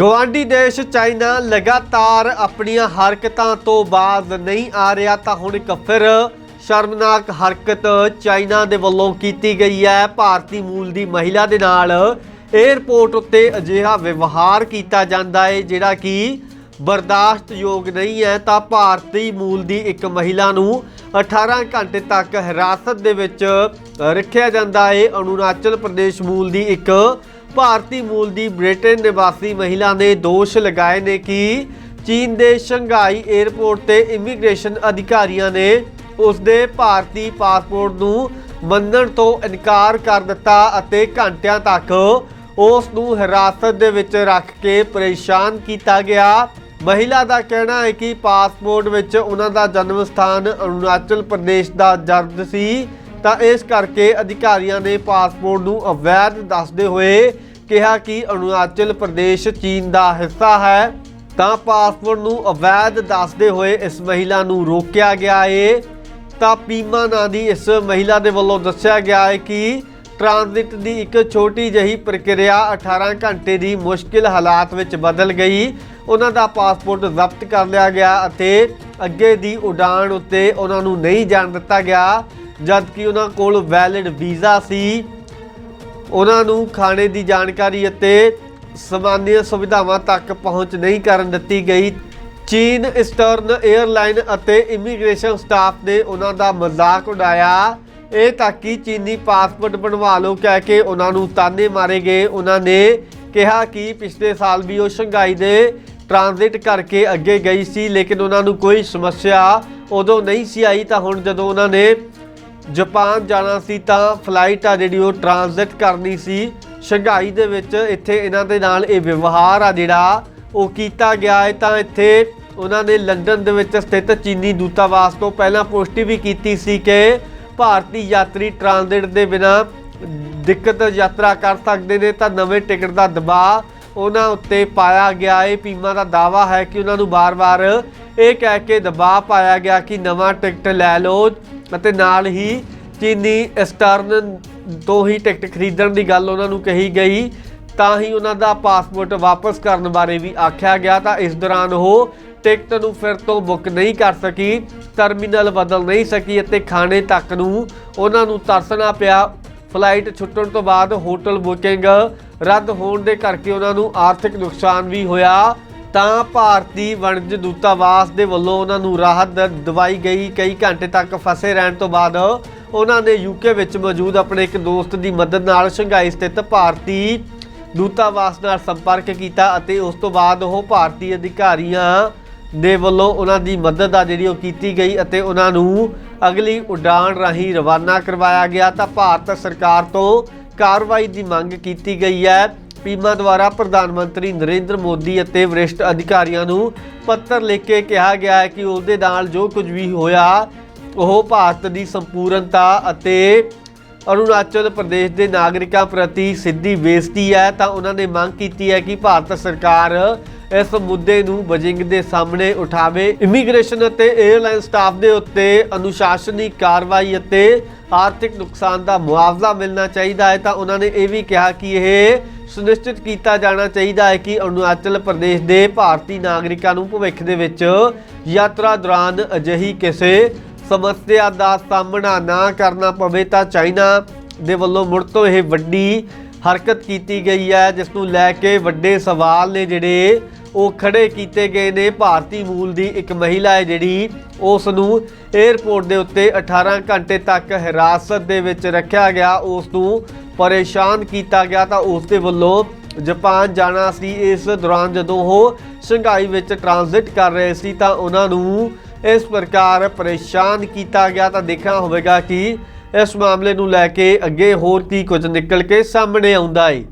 ਗਵਾਂਡੀ ਦੇਸ਼ ਚਾਈਨਾ ਲਗਾਤਾਰ ਆਪਣੀਆਂ ਹਰਕਤਾਂ ਤੋਂ ਬਾਜ਼ ਨਹੀਂ ਆ ਰਿਹਾ, ਤਾਂ ਹੁਣ ਇੱਕ ਫਿਰ ਸ਼ਰਮਨਾਕ ਹਰਕਤ ਚਾਈਨਾ ਦੇ ਵੱਲੋਂ ਕੀਤੀ ਗਈ ਹੈ। ਭਾਰਤੀ ਮੂਲ ਦੀ ਮਹਿਲਾ ਦੇ ਨਾਲ 에ਅਰਪੋਰਟ ਉੱਤੇ ਅਜਿਹਾ ਵਿਵਹਾਰ ਕੀਤਾ ਜਾਂਦਾ ਹੈ, ਜਿਹੜਾ ਕਿ ਬਰਦਾਸ਼ਤਯੋਗ ਨਹੀਂ ਹੈ, ਤਾਂ ਭਾਰਤੀ ਮੂਲ ਦੀ ਇੱਕ ਮਹਿਲਾ ਨੂੰ 18 ਘੰਟੇ ਤੱਕ ਹਿਰਾਸਤ ਦੇ ਵਿੱਚ ਰੱਖਿਆ ਜਾਂਦਾ ਹੈ। ਅਰੁਣਾਚਲ ਪ੍ਰਦੇਸ਼ ਮੂਲ ਦੀ ਇੱਕ ਭਾਰਤੀ ਮੂਲ ਦੀ ਬ੍ਰਿਟੇਨ ਨਿਵਾਸੀ ਮਹਿਲਾ ਨੇ ਦੋਸ਼ ਲਗਾਏ ਨੇ ਕਿ ਚੀਨ ਦੇ ਸ਼ੰਘਾਈ 에ਅਰਪੋਰਟ ਤੇ ਇਮੀਗ੍ਰੇਸ਼ਨ ਅਧਿਕਾਰੀਆਂ ਨੇ ਉਸ ਦੇ ਭਾਰਤੀ ਪਾਸਪੋਰਟ ਨੂੰ ਮੰਨਣ ਤੋਂ ਇਨਕਾਰ ਕਰ ਦਿੱਤਾ ਅਤੇ ਘੰਟਿਆਂ ਤੱਕ ਉਸ ਨੂੰ ਹਿਰਾਸਤ ਦੇ ਵਿੱਚ ਰੱਖ ਕੇ ਪਰੇਸ਼ਾਨ ਕੀਤਾ ਗਿਆ। ਮਹਿਲਾ ਦਾ ਕਹਿਣਾ ਹੈ ਕਿ ਪਾਸਪੋਰਟ ਵਿੱਚ ਉਹਨਾਂ ਦਾ ਜਨਮ ਸਥਾਨ ਅਰੁਣਾਚਲ ਪ੍ਰਦੇਸ਼ ਦਾ ਦਰਜ ਸੀ। ਤਾਂ ਇਸ ਕਰਕੇ ਅਧਿਕਾਰੀਆਂ ਨੇ ਪਾਸਪੋਰਟ ਨੂੰ ਅਵੈਧ ਦੱਸਦੇ ਹੋਏ ਕਿਹਾ ਕਿ ਅਰੁਣਾਚਲ ਪ੍ਰਦੇਸ਼, ਚੀਨ ਦਾ ਹਿੱਸਾ ਹੈ। ਤਾਂ ਪਾਸਪੋਰਟ ਨੂੰ ਅਵੈਧ ਦੱਸਦੇ ਹੋਏ ਇਸ ਮਹਿਲਾ ਨੂੰ ਰੋਕਿਆ ਗਿਆ ਏ। ਤਾਂ ਪੀਮਾ ਨਾਂ ਦੀ ਇਸ ਮਹਿਲਾ ਦੇ ਵੱਲੋਂ ਦੱਸਿਆ ਗਿਆ ਹੈ ਕਿ ਟ੍ਰਾਂਜ਼ਿਟ ਦੀ ਇੱਕ ਛੋਟੀ ਜਿਹੀ ਪ੍ਰਕਿਰਿਆ 18 ਘੰਟੇ ਦੀ ਮੁਸ਼ਕਿਲ ਹਾਲਾਤ ਵਿੱਚ ਬਦਲ ਗਈ। ਉਹਨਾਂ ਦਾ ਪਾਸਪੋਰਟ ਜ਼ਬਤ ਕਰ ਲਿਆ ਗਿਆ ਅਤੇ ਅੱਗੇ ਦੀ ਉਡਾਣ ਉੱਤੇ ਉਹਨਾਂ ਨੂੰ ਨਹੀਂ ਜਾਣ ਦਿੱਤਾ ਗਿਆ, ਜਦਕਿ ਉਹਨਾਂ ਕੋਲ ਵੈਲਿਡ ਵੀਜ਼ਾ ਸੀ। ਉਹਨਾਂ ਨੂੰ ਖਾਣੇ ਦੀ ਜਾਣਕਾਰੀ ਅਤੇ ਸਮਾਨਿਯ ਸੁਵਿਧਾਵਾਂ ਤੱਕ ਪਹੁੰਚ ਨਹੀਂ ਕਰਨ ਦਿੱਤੀ ਗਈ। ਚੀਨ ਇਸਟਰਨ 에ਅਰਲਾਈਨ ਅਤੇ ਇਮੀਗ੍ਰੇਸ਼ਨ ਸਟਾਫ ਨੇ ਉਹਨਾਂ ਦਾ ਮਜ਼ਾਕ ਉਡਾਇਆ। ਇਹ ਤਾਂ ਕਿ ਚੀਨੀ ਪਾਸਪੋਰਟ ਬਣਵਾ ਲਓ, ਕਹਿ ਕੇ ਉਹਨਾਂ ਨੂੰ ਤਾਨੇ ਮਾਰੇ ਗਏ। ਉਹਨਾਂ ਨੇ ਕਿਹਾ ਕਿ ਪਿਛਲੇ ਸਾਲ ਵੀ ਉਹ ਸ਼ੰਘਾਈ ਦੇ ਟ੍ਰਾਂਜ਼ਿਟ ਕਰਕੇ ਅੱਗੇ ਗਈ ਸੀ, ਲੇਕਿਨ ਉਹਨਾਂ ਨੂੰ ਕੋਈ ਸਮੱਸਿਆ ਉਦੋਂ ਨਹੀਂ ਸੀ ਆਈ, ਤਾਂ ਹੁਣ ਜਦੋਂ ਉਹਨਾਂ ਨੇ ਜਾਪਾਨ ਜਾਣਾ ਸੀ, ਤਾਂ ਫਲਾਈਟ ਆ ਜਿਹੜੀ ਉਹ ਟ੍ਰਾਂਜ਼ਿਟ ਕਰਨੀ ਸੀ। ਸ਼ੰਘਾਈ ਦੇ ਵਿੱਚ ਇੱਥੇ ਇਹਨਾਂ ਦੇ ਨਾਲ ਇਹ ਵਿਵਹਾਰ ਆ ਜਿਹੜਾ ਉਹ ਕੀਤਾ ਗਿਆ ਹੈ, ਤਾਂ ਇੱਥੇ ਉਹਨਾਂ ਨੇ ਲੰਡਨ ਦੇ ਵਿੱਚ ਸਥਿਤ ਚੀਨੀ ਦੂਤਾਵਾਸ ਤੋਂ ਪਹਿਲਾਂ ਪੁਸ਼ਟੀ ਵੀ ਕੀਤੀ ਸੀ ਕਿ ਭਾਰਤੀ ਯਾਤਰੀ ਟ੍ਰਾਂਜ਼ਿਟ ਦੇ ਬਿਨਾ ਦਿੱਕਤ ਯਾਤਰਾ ਕਰ ਸਕਦੇ ਨੇ, ਤਾਂ ਨਵੇਂ ਟਿਕਟ ਦਾ ਦਬਾਅ ਉਹਨਾਂ ਉੱਤੇ ਪਾਇਆ ਗਿਆ। ਹੈ ਪੀਮਾ ਦਾ ਦਾਵਾ ਹੈ ਕਿ ਉਹਨਾਂ ਨੂੰ ਬਾਰ-ਬਾਰ ਇਹ ਕਹਿ ਕੇ ਦਬਾਅ ਪਾਇਆ ਗਿਆ ਕਿ ਨਵਾਂ ਟਿਕਟ ਲੈ ਲਓ ਅਤੇ ਨਾਲ ਹੀ ਚੀਨੀ ਸਟਰਨ ਤੋਂ ਹੀ ਟਿਕਟ ਖਰੀਦਣ ਦੀ ਗੱਲ ਉਹਨਾਂ ਨੂੰ ਕਹੀ ਗਈ। ਤਾਂ ਹੀ ਉਹਨਾਂ ਦਾ ਪਾਸਪੋਰਟ ਵਾਪਸ ਕਰਨ ਬਾਰੇ ਵੀ ਆਖਿਆ ਗਿਆ। ਤਾਂ ਇਸ ਦੌਰਾਨ ਉਹ ਟਿਕਟ ਨੂੰ ਫਿਰ ਤੋਂ ਬੁੱਕ ਨਹੀਂ ਕਰ ਸਕੀ, ਟਰਮੀਨਲ ਬਦਲ ਨਹੀਂ ਸਕੀ ਅਤੇ ਖਾਣੇ ਤੱਕ ਨੂੰ ਉਹਨਾਂ ਨੂੰ ਤਰਸਣਾ ਪਿਆ। ਫਲਾਈਟ ਛੁੱਟਣ ਤੋਂ ਬਾਅਦ ਹੋਟਲ ਬੁਕਿੰਗ ਰੱਦ ਹੋਣ ਦੇ ਕਰਕੇ ਉਹਨਾਂ ਨੂੰ ਆਰਥਿਕ ਨੁਕਸਾਨ ਵੀ ਹੋਇਆ। ਤਾਂ ਭਾਰਤੀ ਵਣਜ ਦੂਤਾਵਾਸ ਦੇ ਵੱਲੋਂ ਉਹਨਾਂ ਨੂੰ ਰਾਹਤ ਦਵਾਈ ਗਈ। ਕਈ ਘੰਟੇ ਤੱਕ ਫਸੇ ਰਹਿਣ ਤੋਂ ਬਾਅਦ ਉਹਨਾਂ ਨੇ ਯੂਕੇ ਵਿੱਚ ਮੌਜੂਦ ਆਪਣੇ ਇੱਕ ਦੋਸਤ ਦੀ ਮਦਦ ਨਾਲ ਸ਼ੰਘਾਈ ਸਥਿਤ ਭਾਰਤੀ ਦੂਤਾਵਾਸ ਨਾਲ ਸੰਪਰਕ ਕੀਤਾ ਅਤੇ ਉਸ ਤੋਂ ਬਾਅਦ ਉਹ ਭਾਰਤੀ ਅਧਿਕਾਰੀਆਂ ਦੇ ਵੱਲੋਂ ਉਹਨਾਂ ਦੀ ਮਦਦ ਆ ਜਿਹੜੀ ਉਹ ਕੀਤੀ ਗਈ ਅਤੇ ਉਹਨਾਂ ਨੂੰ ਅਗਲੀ ਉਡਾਣ ਰਾਹੀਂ ਰਵਾਨਾ ਕਰਵਾਇਆ ਗਿਆ। ਤਾਂ ਭਾਰਤ ਸਰਕਾਰ ਤੋਂ ਕਾਰਵਾਈ ਦੀ ਮੰਗ ਕੀਤੀ ਗਈ ਹੈ। ਪੀਮਾ ਦੁਆਰਾ ਪ੍ਰਧਾਨ ਮੰਤਰੀ ਨਰਿੰਦਰ ਮੋਦੀ ਅਤੇ ਵਰਿਸ਼ਠ ਅਧਿਕਾਰੀਆਂ ਨੂੰ ਪੱਤਰ ਲਿਖ ਕੇ ਕਿਹਾ ਗਿਆ ਹੈ ਕਿ ਉਹਦੇ ਨਾਲ ਜੋ ਕੁਝ ਵੀ ਹੋਇਆ, ਉਹ ਭਾਰਤ ਦੀ ਸੰਪੂਰਨਤਾ ਅਤੇ ਅਰੁਣਾਚਲ ਪ੍ਰਦੇਸ਼ ਦੇ ਨਾਗਰਿਕਾਂ ਪ੍ਰਤੀ ਸਿੱਧੀ ਬੇਇੱਜ਼ਤੀ ਹੈ। ਤਾਂ ਉਹਨਾਂ ਨੇ ਮੰਗ ਕੀਤੀ ਹੈ ਕਿ ਭਾਰਤ ਸਰਕਾਰ ਇਸ ਮੁੱਦੇ ਨੂੰ ਬਜਿੰਗ ਦੇ ਸਾਹਮਣੇ ਉਠਾਵੇ। ਇਮੀਗ੍ਰੇਸ਼ਨ ਅਤੇ 에ਅਰਲਾਈਨ ਸਟਾਫ ਦੇ ਉੱਤੇ ਅਨੁਸ਼ਾਸਨੀ ਕਾਰਵਾਈ ਅਤੇ ਆਰਥਿਕ ਨੁਕਸਾਨ ਦਾ ਮੁਆਵਜ਼ਾ ਮਿਲਣਾ ਚਾਹੀਦਾ ਹੈ ਤਾਂ ਉਹਨਾਂ ਨੇ ਇਹ ਵੀ ਕਿਹਾ ਕਿ ਇਹ ਸੁਨਿਸ਼ਚਿਤ ਕੀਤਾ ਜਾਣਾ ਚਾਹੀਦਾ ਹੈ ਕਿ ਅਰੁਣਾਚਲ ਪ੍ਰਦੇਸ਼ ਦੇ ਭਾਰਤੀ ਨਾਗਰਿਕਾਂ ਨੂੰ ਭਵਿੱਖ ਦੇ ਵਿੱਚ ਯਾਤਰਾ ਦੌਰਾਨ ਅਜਿਹੀ ਕਿਸੇ ਸਮੱਸਿਆ ਦਾ ਸਾਹਮਣਾ ਨਾ ਕਰਨਾ ਪਵੇ ਤਾਂ ਚਾਈਨਾ ਦੇ ਵੱਲੋਂ ਮੁੜ ਤੋਂ ਇਹ ਵੱਡੀ ਹਰਕਤ ਕੀਤੀ ਗਈ ਹੈ, ਜਿਸ ਨੂੰ ਲੈ ਕੇ ਵੱਡੇ ਸਵਾਲ ਨੇ ਜਿਹੜੇ ਉਹ ਖੜੇ ਕੀਤੇ ਗਏ ਨੇ। ਭਾਰਤੀ ਮੂਲ ਦੀ ਇੱਕ ਮਹਿਲਾ ਹੈ ਜਿਹੜੀ ਉਸ ਨੂੰ 에ਅਰਪੋਰਟ ਦੇ ਉੱਤੇ 18 ਘੰਟੇ ਤੱਕ ਹਿਰਾਸਤ ਦੇ ਵਿੱਚ ਰੱਖਿਆ ਗਿਆ। ਉਸ ਨੂੰ ਪਰੇਸ਼ਾਨ ਕੀਤਾ ਗਿਆ ਤਾਂ ਉਸ ਦੇ ਵੱਲੋਂ ਜਾਪਾਨ ਜਾਣਾ ਸੀ। ਇਸ ਦੌਰਾਨ ਜਦੋਂ ਉਹ ਸ਼ੰਘਾਈ ਵਿੱਚ ਟ੍ਰਾਂਜ਼ਿਟ ਕਰ ਰਹੇ ਸੀ ਤਾਂ ਉਹਨਾਂ ਨੂੰ ਇਸ ਪ੍ਰਕਾਰ ਪਰੇਸ਼ਾਨ ਕੀਤਾ ਗਿਆ। ਤਾਂ ਦੇਖਣਾ ਹੋਵੇਗਾ ਕਿ ਇਸ ਮਾਮਲੇ ਨੂੰ ਲੈ ਕੇ ਅੱਗੇ ਹੋਰ ਕੀ ਕੁਝ ਨਿਕਲ ਕੇ ਸਾਹਮਣੇ ਆਉਂਦਾ ਹੈ।